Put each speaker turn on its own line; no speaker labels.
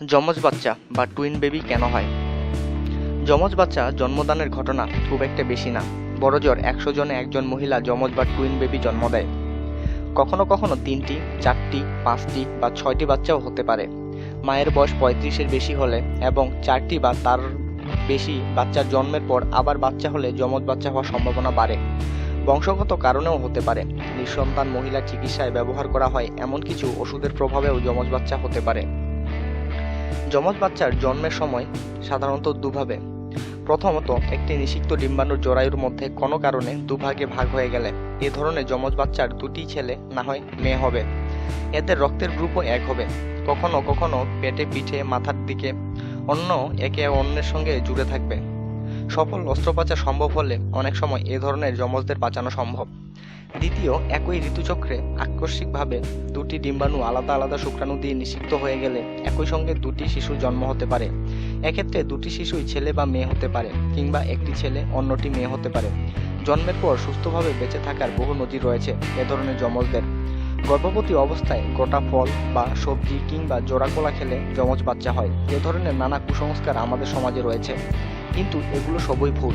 যমজ বাচ্চা বা টুইন বেবি কেন হয়? যমজ বাচ্চা জন্মদানের ঘটনা খুব একটা বেশি না। বড় জোর একশো জনে একজন মহিলা যমজ বা টুইন বেবি জন্ম দেয়। কখনো কখনো তিনটি, চারটি, পাঁচটি বা ছয়টি বাচ্চাও হতে পারে। মায়ের বয়স পঁয়ত্রিশের বেশি হলে এবং চারটি বা তার বেশি বাচ্চার জন্মের পর আবার বাচ্চা হলে যমজ বাচ্চা হওয়ার সম্ভাবনা বাড়ে। বংশগত কারণেও হতে পারে। নিঃসন্তান মহিলা চিকিৎসায় ব্যবহার করা হয় এমন কিছু ওষুধের প্রভাবেও যমজ বাচ্চা হতে পারে। যমজ বাচ্চার জন্মের সময় সাধারণত দুভাবে। প্রথমত, একটি নিষিক্ত ডিম্বাণুর জরায়ুর মধ্যে কোনো কারণে দুভাগে ভাগ হয়ে গেলে এ ধরনের যমজ বাচ্চার দুটি ছেলে না হয় মেয়ে হবে। এদের রক্তের গ্রুপও এক হবে। কখনো কখনো পেটে পিঠে, মাথার দিকে, অন্য একে অন্যের সঙ্গে জুড়ে থাকবে। সফল অস্ত্রোপচার সম্ভব হলে অনেক সময় এ ধরনের যমজদের বাঁচানো সম্ভব। দ্বিতীয়, একই ঋতুচক্রে আকস্মিকভাবে দুটি ডিম্বাণু আলাদা আলাদা শুক্রাণু দিয়ে নিষিক্ত হয়ে গেলে একই সঙ্গে দুটি শিশুর জন্ম হতে পারে। এক্ষেত্রে দুটি শিশুই ছেলে বা মেয়ে হতে পারে কিংবা একটি ছেলে অন্যটি মেয়ে হতে পারে। জন্মের পর সুস্থভাবে বেঁচে থাকার বহু নজির রয়েছে এ ধরনের যমজদের। গর্ভবতী অবস্থায় গোটা ফল বা সবজি কিংবা জোড়া কোলা খেলে যমজ বাচ্চা হয়। এ ধরনের নানা কুসংস্কার আমাদের সমাজে রয়েছে। কিন্তু এগুলো সবই ভুল।